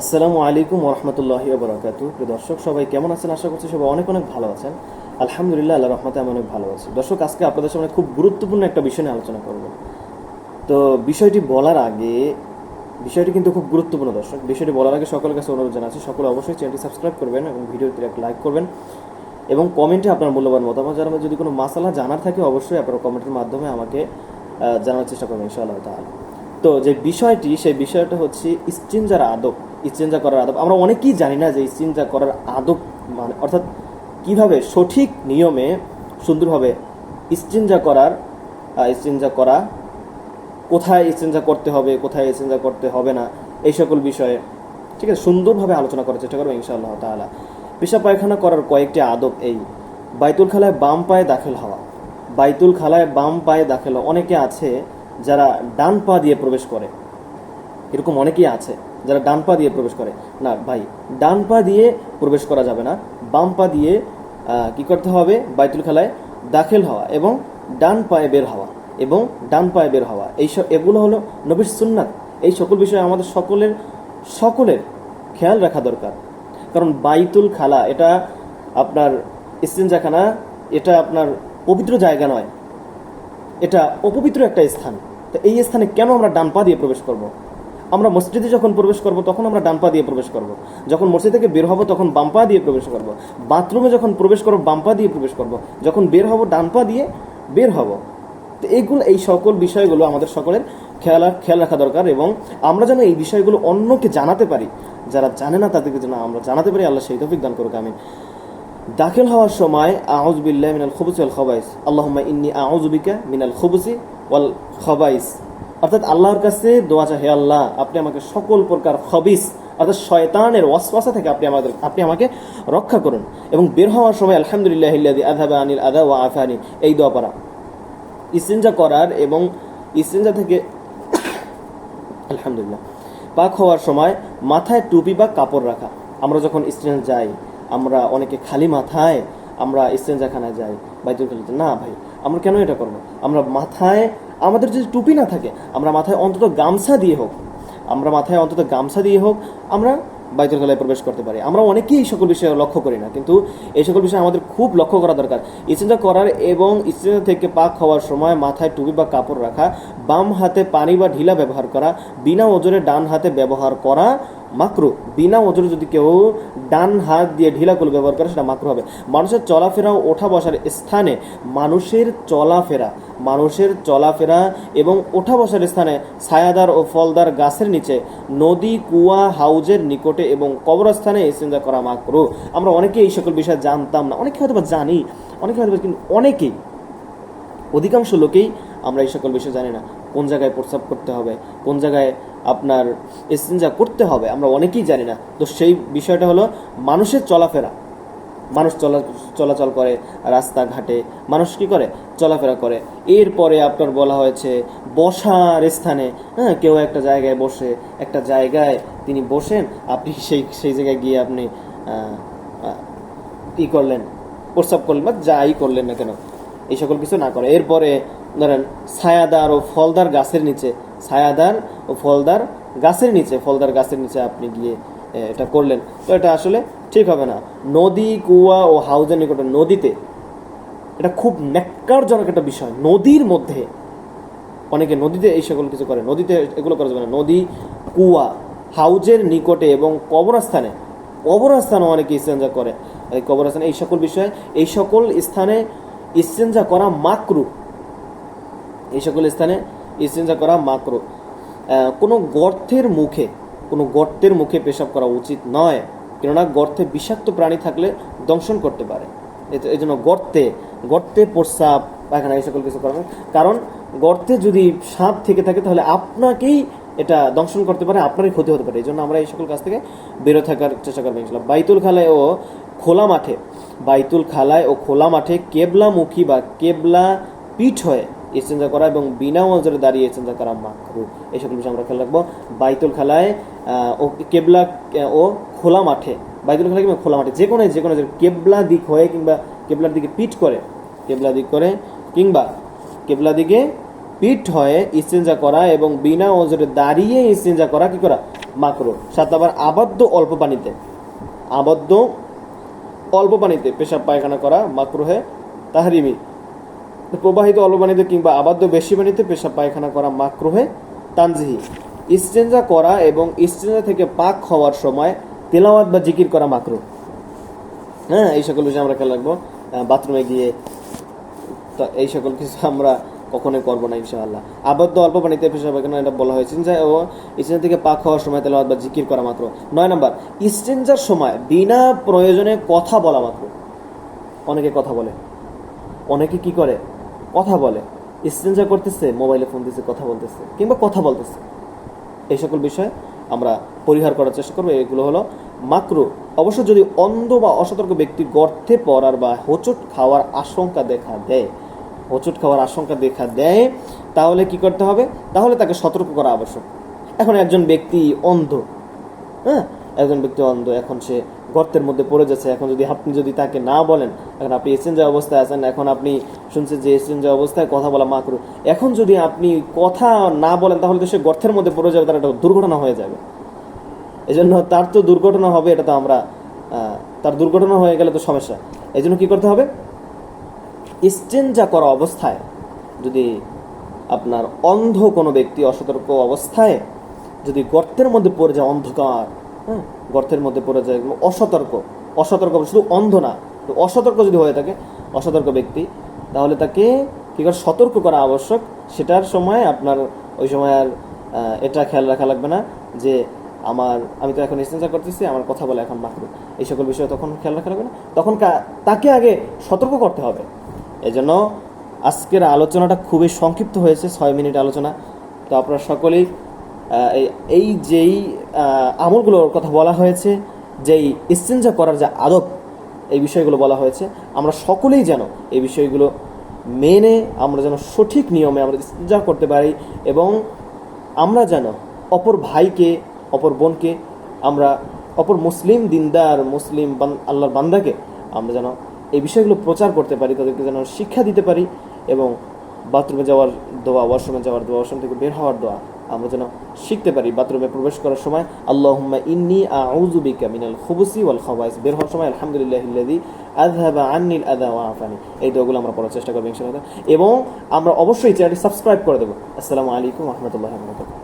আসসালামু আলাইকুম ওরহমতুল্লাহ বরাকাতু প্রিয় দর্শক, সবাই কেমন আছেন? আশা করছি সবাই অনেক অনেক ভালো আছেন। আলহামদুলিল্লাহ আল্লাহ রহমতে আমি অনেক ভালো আছি। দর্শক, আজকে আপনাদের সামনে খুব গুরুত্বপূর্ণ একটা বিষয় নিয়ে আলোচনা করব। তো বিষয়টি বলার আগে, বিষয়টি কিন্তু খুব গুরুত্বপূর্ণ দর্শক। বিষয়টি বলার আগে সকলের কাছে অনুরোধ জানাচ্ছি, সকলে অবশ্যই চ্যানেলটি সাবস্ক্রাইব করবেন এবং ভিডিওটি একটা লাইক করবেন এবং কমেন্টে আপনার মূল্যবান মতামত জানাবেন। যদি কোনো মাসালা জানার থাকে, অবশ্যই আপনারা কমেন্টের মাধ্যমে আমাকে জানার চেষ্টা করবেন, ইনশাআল্লাহ তাআলা। তো যে বিষয়টি, সেই বিষয়টা হচ্ছে ইস্তিনজার আদব ইস্তিনজা করার আদব। আমরা অনেকেই জানি না যে ইস্তিনজা করার আদব মানে অর্থাৎ কীভাবে সঠিক নিয়মে সুন্দরভাবে ইস্তিনজা করার ইস্তিনজা করা, কোথায় ইস্তেঞ্জা করতে হবে, কোথায় ইস্তেঞ্জা করতে হবে না, এই সকল বিষয়ে, ঠিক আছে, সুন্দরভাবে আলোচনা করার চেষ্টা করব ইনশাআল্লাহ তাআলা। পেশা পায়খানা করার কয়েকটি আদব এই, বাইতুল খালায় বাম পায়ে দাখিল হওয়া। বাইতুল খালায় বাম পায়ে দাখিল হওয়া। অনেকে আছে যারা ডান পা দিয়ে প্রবেশ করে, এরকম অনেকেই আছে যারা ডান পা দিয়ে প্রবেশ করে। না, ভাই, ডান পা দিয়ে প্রবেশ করা যাবে না, বাম পা দিয়ে কি করতে হবে? বাইতুল খালায় দাখিল হওয়া এবং ডান পায়ে বের হওয়া এবং ডান পায়ে বের হওয়া। এই সব এগুলো হলো নবীর সুন্নাত। এই সকল বিষয়ে আমাদের সকলের সকলের খেয়াল রাখা দরকার। কারণ বাইতুল খালা এটা আপনার ইস্তেঞ্জাখানা এটা আপনার পবিত্র জায়গা নয়। এটা অপবিত্র একটা স্থান। তো এই স্থানে কেন আমরা ডান পা দিয়ে প্রবেশ করব। আমরা মসজিদে যখন প্রবেশ করব, তখন আমরা ডান পা দিয়ে প্রবেশ করব। যখন মসজিদ থেকে বের হব, তখন বাম পা দিয়ে প্রবেশ করব। বাথরুমে যখন প্রবেশ করব, বাম পা দিয়ে প্রবেশ করব। যখন বের হব, ডান পা দিয়ে বের হব তো এইগুলো এই সকল বিষয়গুলো আমাদের সকলের খেয়াল খেয়াল রাখা দরকার এবং আমরা যেন এই বিষয়গুলো অন্যকে জানাতে পারি যারা জানে না তাদেরকে যেন আমরা জানাতে পারি, আল্লাহ সেই তফিক দান করুক, আমিন দাখিল হওয়ার সময় আউজ বিল্লাহ মিনাল খুবুসি আল খবাইস আল্লাহুম্মা ইন্নি আউযু বিকা মিনাল খুবুসি ওয়াল খবাইস। অর্থাৎ আল্লাহর কাছে দোয়া চাই, হে আল্লাহ, আপনি আমাকে সকল প্রকার খবিস, অর্থাৎ শয়তানের ওয়াসওয়াসা থেকে আপনি আমাদের, আপনি আমাকে রক্ষা করুন। এবং বের হওয়ার সময়, আলহামদুলিল্লাহ আযহাবা আনিল আদা ওয়া আফানি, এই দোয়া পড়া। ইসিনজা করার এবং ইসিনজা থেকে আলহামদুলিল্লাহ, পাক হওয়ার সময় মাথায় টুপি বা কাপড় রাখা। আমরা যখন স্ট্রেঞ্জ যাই, আমরা অনেকে খালি মাথায় আমরা স্ট্রেঞ্জাখানায় যাই, বাইতুল খালিতে। না ভাই আমরা কেন এটা করব? আমরা মাথায়, আমাদের যদি টুপি না থাকে, আমরা মাথায় অন্তত গামছা দিয়ে হোক, আমরা মাথায় অন্তত গামছা দিয়ে হোক, আমরা বাইতুল খালায় প্রবেশ করতে পারি। আমরা অনেকেই এই সকল বিষয়ে লক্ষ্য করি না, কিন্তু এই সকল বিষয়ে আমাদের খুব লক্ষ্য করা দরকার। ইস্তেঞ্জা করার এবং ইস্তেঞ্জা থেকে পাক হওয়ার সময় মাথায় টুপি বা কাপড় রাখা, বাম হাতে পানি বা ঢিলা ব্যবহার করা, বিনা ওজনে ডান হাতে ব্যবহার করা মাকরু, বিনা ওজনে যদি কেউ ডান হাত দিয়ে ঢিলা করে ব্যবহার করে, সেটা মাকরু হবে। মানুষের চলাফেরা ও ওঠা বসার স্থানে মানুষের চলাফেরা মানুষের চলাফেরা এবং ওঠা বসার স্থানে ছায়াদার ও ফলদার গাছের নিচে, নদী, কুয়া, হাউজের নিকটে এবং কবরস্থানে ইস্তেঞ্জা করা মাকরু। আমরা অনেকেই এই সকল বিষয়ে জানতাম না অনেকে হয়তো জানি অনেকে হয়তো কিন্তু অনেকেই, অধিকাংশ লোকেই আমরা এই সকল বিষয় জানি না, কোন জায়গায় প্রস্রাব করতে হবে, কোন জায়গায় আপনার ইস্তেঞ্জা করতে হবে, আমরা অনেকেই জানি না। তো সেই বিষয়টা হলো মানুষের চলাফেরা। মানুষ চলা চলাচল করে রাস্তাঘাটে, মানুষ কি করে? চলাফেরা করে। এরপরে আপনার বলা হয়েছে বসার স্থানে হ্যাঁ কেউ একটা জায়গায় বসে, একটা জায়গায় তিনি বসেন, আপনি সেই সেই জায়গায় গিয়ে আপনি ই করলেন, প্রস্রাব করলেন বা যাই করলেন না কেন, এই সকল কিছু না করে। এরপরে ধরেন ছায়াদার ও ফলদার গাছের নিচে, ছায়াদার ও ফলদার গাছের নিচে, ফলদার গাছের নিচে আপনি গিয়ে এটা করলেন। তো এটা আসলে ঠিক হবে না। নদী, কুয়া ও হাউজের নিকটে, নদীতে, এটা খুব ন্যাক্কারজনক একটা বিষয়। নদীর মধ্যে, অনেকে নদীতে এই সকল কিছু করে, নদীতে এগুলো করা যাবে না। নদী, কুয়া, হাউজের নিকটে এবং কবরস্থানে কবরস্থানে অনেকে ইস্তেঞ্জা করে। কবরস্থানে এই সকল বিষয়ে, এই সকল স্থানে ইস্তেঞ্জা করা মাকরু। এই সকল স্থানে ইস্তেঞ্জা করা আহ, কোনো গর্তের মুখে কোনো গর্তের মুখে পেশাব করা উচিত নয় কেননা গর্তে বিষাক্ত প্রাণী থাকলে দংশন করতে পারে। এই জন্য গর্তে গর্তে প্রস্রাব পায়খানা এই সকল কিছু করা কারণ গর্তে যদি সাপ থেকে থাকে তাহলে আপনাকেই এটা দংশন করতে পারে আপনারই ক্ষতি হতে পারে। এই জন্য আমরা এই সকল কাছ থেকে বেরো থাকার চেষ্টা করব ইনশাল্লাহ বাইতুল খালায় ও খোলা মাঠে বাইতুল খালায় ও খোলা মাঠে কেবলামুখী বা কেবলা পিঠ হয়ে ইস্তেঞ্জা করা এবং বিনা ওজরে দাঁড়িয়ে ইস্তেঞ্জা করা মাকরু এই সকল বিষয় আমরা খেয়াল রাখব। বাইতুল খালায় ও কেবলা ও খোলা মাঠে। বাইতুল খালা কিংবা খোলা মাঠে, যে কোনো যে কোনো কেবলা দিক হয়ে কিংবা কেবলার দিকে পিঠ করে, কেবলা দিক করে কিংবা কেবলা দিকে পিঠ হয়ে ইস্তেঞ্জা করা এবং বিনা ওজরে দাঁড়িয়ে ইস্তেঞ্জা করা কি করা? মাকরু সাত আবার আবদ্ধ অল্প পানিতে। আবদ্ধ অল্প পানিতে পেশাব পায়খানা করা মাকরুহে তাহরিমি। প্রবাহিত অল্প পানিতে কিংবা আবদ্ধ বেশি পানিতে পেশাব পায়খানা করা মাকরুহে তানজিহি। ইস্তেঞ্জা করা এবং ইস্তেঞ্জা থেকে পাক হওয়ার সময় তেলাওয়াত বা জিকির করা মাকরু হ্যাঁ এই সকল বিষয় আমরা খেয়াল রাখব। বাথরুমে গিয়ে এই সকল কিছু আমরা কখনোই করব না, ইনশাআল্লাহ। আবদ্ধ অল্প পানিতে পেশাব পায়খানা, এটা বলা হয়েছে। যে ও ইস্টেঞ্জা থেকে পাক হওয়ার সময় তেলাওয়াত বা জিকির করা মাত্র নয় নাম্বার ইস্টেঞ্জার সময় বিনা প্রয়োজনে কথা বলা মাত্র অনেকে কথা বলে। অনেকে কি করে? কথা বলে। ইস্টেঞ্জা করতেছে মোবাইলে ফোন দিচ্ছে কথা বলতেছে, কিংবা কথা বলতেছে। এই সকল বিষয় আমরা পরিহার করার চেষ্টা করব। এগুলো হলো, মাকরু, অবশ্য যদি অন্ধ বা অসতর্ক ব্যক্তি গর্তে পড়ার বা হোঁচট খাওয়ার আশঙ্কা দেখা দেয়, হোঁচট খাওয়ার আশঙ্কা দেখা দেয়, তাহলে কি করতে হবে? তাহলে তাকে সতর্ক করা আবশ্যক। এখন একজন ব্যক্তি অন্ধ হ্যাঁ? একজন ব্যক্তি অন্ধ, এখন সে গর্তের মধ্যে পড়ে যাচ্ছে। এখন যদি আপনি যদি তাকে না বলেন, এখন আপনি এসেঞ্জা অবস্থায় আছেন, এখন আপনি শুনছেন যে এসেঞ্জা অবস্থায় কথা বলা মাকরু। এখন যদি আপনি কথা না বলেন, তাহলে তো সে গর্তের মধ্যে পড়ে যাবে, তার একটা দুর্ঘটনা হয়ে যাবে। এই জন্য তার তো দুর্ঘটনা হবে, এটা তো আমরা তার দুর্ঘটনা হয়ে গেলে তো সমস্যা। এই জন্য কী করতে হবে? ইস্টেঞ্জা করা অবস্থায় যদি আপনার অন্ধ কোনো ব্যক্তি অসতর্ক অবস্থায় যদি গর্তের মধ্যে পড়ে যায় অন্ধকার হ্যাঁ গর্তের মধ্যে পড়ে যায় এগুলো অসতর্ক অসতর্ক শুধু অন্ধ না, তো অসতর্ক যদি হয়ে থাকে, অসতর্ক ব্যক্তি, তাহলে তাকে কি করে? সতর্ক করা আবশ্যক। সেটার সময় আপনার, ওই সময় আর এটা খেয়াল রাখা লাগবে না যে আমার, আমি তো এখন ইস্তেঞ্জা করতেছি, আমার কথা বলে এখন মাকরু এই সকল বিষয়ে তখন খেয়াল রাখা লাগবে না। তখন তাকে আগে সতর্ক করতে হবে। এই জন্য আজকের আলোচনাটা খুবই সংক্ষিপ্ত হয়েছে, ছয় মিনিট আলোচনা। তো আপনারা সকলেই এই যেই আমলগুলোর কথা বলা হয়েছে, যেই ইস্তেঞ্জা করার যে আদব, এই বিষয়গুলো বলা হয়েছে, আমরা সকলেই যেন এই বিষয়গুলো মেনে, আমরা যেন সঠিক নিয়মে আমরা ইস্তেঞ্জা করতে পারি এবং আমরা যেন অপর ভাইকে, অপর বোনকে, আমরা অপর মুসলিম দিনদার, মুসলিম আল্লাহর বান্দাকে আমরা যেন এই বিষয়গুলো প্রচার করতে পারি, তাদেরকে যেন শিক্ষা দিতে পারি এবং বাথরুমে যাওয়ার দোয়া, ওয়াশরুমে যাওয়ার দোয়া, ওয়াশরুম থেকে বের হওয়ার দোয়া আমরা যেন শিখতে পারি বাথরুমে প্রবেশ করার সময়, আল্লাহুম্মা ইন্নি আউজুবিকা মিনাল খুবুসি ওয়াল খাবাইস বের হওয়ার সময়, আলহামদুলিল্লাহ আজহাবা আন্নিল আদা ওয়া আফানি। এই দোয়াগুলো আমরা পড়ার চেষ্টা করব ইনশাআল্লাহ। এবং আমরা অবশ্যই চ্যানেলটি সাবস্ক্রাইব করে দেবো। আসসালামু আলাইকুম রাহমাতুল্লাহি